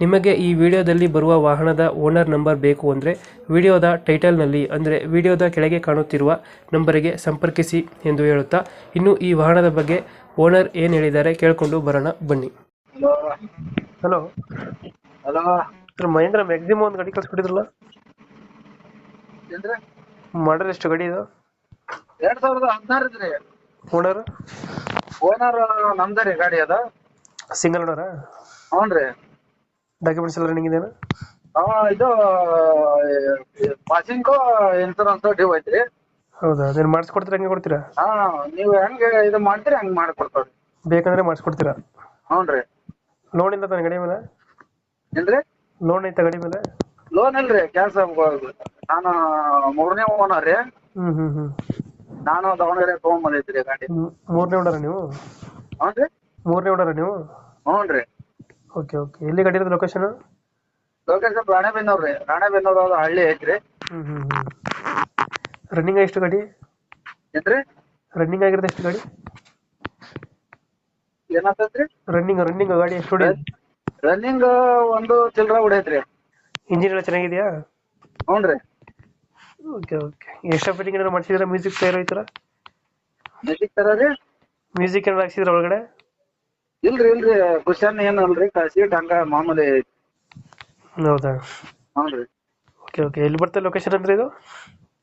ನಿಮಗೆ ಈ ವಿಡಿಯೋದಲ್ಲಿ ಬರುವ ವಾಹನದ ಓನರ್ ನಂಬರ್ ಬೇಕು ಅಂದರೆ ವಿಡಿಯೋದ ಟೈಟಲ್ನಲ್ಲಿ ಅಂದರೆ ವಿಡಿಯೋದ ಕೆಳಗೆ ಕಾಣುತ್ತಿರುವ ನಂಬರಿಗೆ ಸಂಪರ್ಕಿಸಿ ಎಂದು ಹೇಳುತ್ತಾ ಇನ್ನು ಈ ವಾಹನದ ಬಗ್ಗೆ ಓನರ್ ಏನು ಹೇಳಿದ್ದಾರೆ ಕೇಳಿಕೊಂಡು ಬರೋಣ ಬನ್ನಿ. Hello hello hello sir Mahindra maximum ಒಂದು ಗಾಡಿ ಕಳ್ಸ್ಕೊಟ್ಟಿದ್ರಲ್ಲ? ಏನ್ರಿ? ಮಾಡಲ್ ಎಷ್ಟು ಗಾಡಿ ಇದು. ಎರಡ್ ಸಾವಿರದ ಹದಿನಾರು ರೀ ಓನರ್ ಓನರ್ ನಮ್ದ ರೀ ಗಾಡಿ ಅದ. ಸಿಂಗಲ್ ಓನರಾ ಹ್ಞೂನ್ರಿ. ಡಾಕ್ಯುಮೆಂಟ್ಸ್ ಎಲ್ಲ ರನ್ನಿಂಗ್ ಇದೆಯಾ ಆ, ಇದು ಪಾಸಿಂಗ್ ಇನ್ಸೂರೆನ್ಸ್ ಡ್ಯೂ ಐತ್ರಿ. ಹೌದಾ? ಅದೇನು ಮಾಡಿಸ್ಕೊಡ್ತೀರಾ ಹಂಗೆ ಕೊಡ್ತೀರಾ? ಹಾ ನೀವು ಹೆಂಗೆ ಇದು ಮಾಡ್ತೀರಿ ಹಂಗ್ ಮಾಡ್ಕೊಡ್ತಾವ್ರಿ ಬೇಕಂದ್ರೆ ಮಾಡಿಸ್ಕೊಡ್ತೀರಾ? ಹ್ಞೂನ್ರಿ ಲೋನ್ ಇಲ್ಲ ತಾನೆ ಗಡಿ ಮೇಲೆ? ಏನ್ರಿ ಲೋನ್ ಐತೆ ಗಡಿ ಮೇಲೆ? ಲೋನ್ ಇಲ್ರಿ ಕ್ಯಾನ್ಸ್ ನಾನು ಮೂರನೇ ಓನರ್ ರೀ. ಹ್ಮ್ ಹ್ಞೂ ಹ್ಞೂ ನಾನು ದಾವಣಗೆರೆ ತಗೊಂಡ್ ಬಂದೈತ್ರಿ ಗಾಡಿ. ಮೂರನೇ ಓಡರ ನೀವು? ಹ್ಞೂನ್ರಿ ಮೂರನೇ ಓಡರ ನೀವು? ಹ್ಞೂನ್ರಿ ಓಕೆ ಓಕೆ ಎಲ್ಲಿ ಗಾಡಿ ಇರೋದು ಲೊಕೇಶನ್ ಲೊಕೇಶನ್ ರಾಣೆಬೆನ್ನೂರು ರೀ ರಾಣೆಬೆನ್ನೂರ್ ಅದು ಹಳ್ಳಿ ಐತ್ರಿ. ಹ್ಮ್ ಹ್ಮ್ ಹ್ಮ್. ರನ್ನಿಂಗ್ ಎಷ್ಟು ಗಾಡಿ? ಏನ್ರಿ ರನ್ನಿಂಗ್ ಆಗಿರೋದು ಎಷ್ಟು ಗಾಡಿ? ಏನಾಗ್ತೈತ್ರಿ ರನ್ನಿಂಗ್ ರನ್ನಿಂಗ್ ಗಾಡಿ ಎಷ್ಟು ಹೊಡಿ? ರನ್ನಿಂಗ್ ಒಂದು ಚಿಲ್ರ ಹೊಡೈತ್ರಿ. ಇಂಜಿನ್ ಎಲ್ಲ ಚೆನ್ನಾಗಿದೆಯಾ? ಹ್ಞೂನ್ರಿ ಓಕೆ ಓಕೆ ಎಕ್ಸ್ಟ್ರಾ ಫಿಟ್ಟಿಂಗ್ ಏನಾದ್ರು ಮಾಡಿಸಿದ್ರೆ ಮ್ಯೂಸಿಕ್ ಪ್ಲೇಯರ್ ಐತರ ಮ್ಯೂಸಿಕ್ ತರ ರೀ? ಮ್ಯೂಸಿಕ್ ಏನಾದ್ರು ಹಾಕ್ಸಿದ್ರ ಒಳಗಡೆ? ಇಲ್ರಿ ಇಲ್ರಿ. ಕುಶನ್ ಏನ್ ಅಲ್ರಿ? ಸೀಟ್ ಹಂಗ ಮಾಮೂಲಿ. ಹೌದಾ? ಹೌದ್ರಿ. Okay okay. ಎಲ್ಲಿ ಬರ್ತದೆ ಲೊಕೇಶನ್ ಅಂದ್ರೆ ಇದು?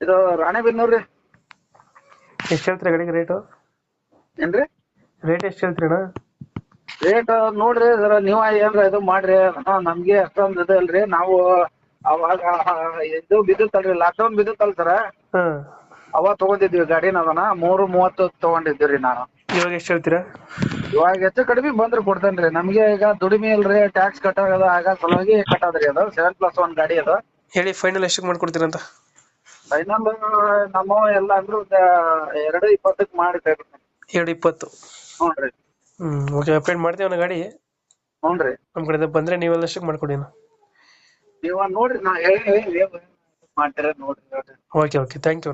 ಇದು ರಾಣೆಬೆನ್ನೂರ್ ರೀ ಎಷ್ಟು ಹೇಳ್ತೀರಾ ಗಾಡಿಗೆ ರೇಟು ಏನ್ರಿ? ರೇಟ್ ಎಷ್ಟು ಹೇಳ್ತೀರಣ್ಣ ರೇಟ್ ನೋಡ್ರಿ ಸರ ನೀವ ಏನ್ರ ಇದು ಮಾಡ್ರಿ. ಅಣ್ಣ ನಮ್ಗೆ ಅಷ್ಟೊಂದ್ ಇದು ಇಲ್ರಿ. ನಾವು ಅವಾಗ ಇದು ಬಿದ್ದಿತ್ತಲ್ರಿ ಲಾಕ್ಡೌನ್ ಬಿದ್ದಿತ್ತಲ್ ಸರ. ಹಾಂ. ಅವಾಗ ತಗೊಂಡಿದ್ವಿ. ಗಾಡಿನ ಅದನ್ನ ಮೂರು ಮೂವತ್ತು ತಗೊಂಡಿದ್ವಿ ರೀ ನಾನು. ಇವಾಗ ಎಷ್ಟು ಹೇಳ್ತೀರಾ? ಇವಾಗ ಹೆಚ್ಚು ಕಡಿಮೆ ಬಂದ್ರೆ ಕೊಡ್ತೇನ್ರಿ ನಮ್ಗೆ ಈಗ ದುಡಿಮೆ ಇಲ್ರಿ ಟ್ಯಾಕ್ಸ್ ಕಟ್ಟಾಗದ ಆಗ ಸಲುವಾಗಿ ಕಟ್ಟದ್ರಿ ಅದು. ಸೆವೆನ್ ಪ್ಲಸ್ ಒನ್ ಗಾಡಿ ಅದು. ಹೇಳಿ ಫೈನಲ್ ಎಷ್ಟಕ್ಕೆ ಮಾಡ್ಕೊಡ್ತೀರಾ ಅಂತ ಫೈನಲ್ ನಮ್ಮ ಎಲ್ಲ ಅಂದ್ರು ಎರಡು ಇಪ್ಪತ್ತಕ್ ಮಾಡಿ ಎರಡು ಇಪ್ಪತ್ತು. ಹ್ಞೂನ್ರಿ ಹ್ಞೂ ಓಕೆ ಅಪ್ಡೇಟ್ ಮಾಡ್ತೀವಿ ಅವನ ಗಾಡಿ. ಹ್ಞೂನ್ರಿ ನಮ್ಮ ಕಡೆ ಬಂದ್ರೆ ನೀವೆಲ್ಲ ಎಷ್ಟಕ್ಕೆ ಮಾಡ್ಕೊಡಿ ನೀವು ನೋಡ್ರಿ ನಾ ಹೇಳಿ ಮಾಡ್ತೀರ ನೋಡ್ರಿ. ಓಕೆ ಓಕೆ ಥ್ಯಾಂಕ್ ಯು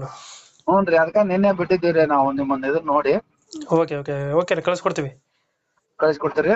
ಹ್ಞೂ ರೀ ಅದಕ್ಕೆ ನಿನ್ನೆ ಬಿಟ್ಟಿದ್ದೀವ್ರಿ ನಾವು ನಿಮ್ಮನ್ನ ಇದನ್ನ ನೋಡಿ. ಓಕೆ ಓಕೆ ಓಕೆ ಕಳಿಸ್ಕೊಡ್ತೀವಿ ಕಳಿಸ್ಕೊಡ್ತೀರಿ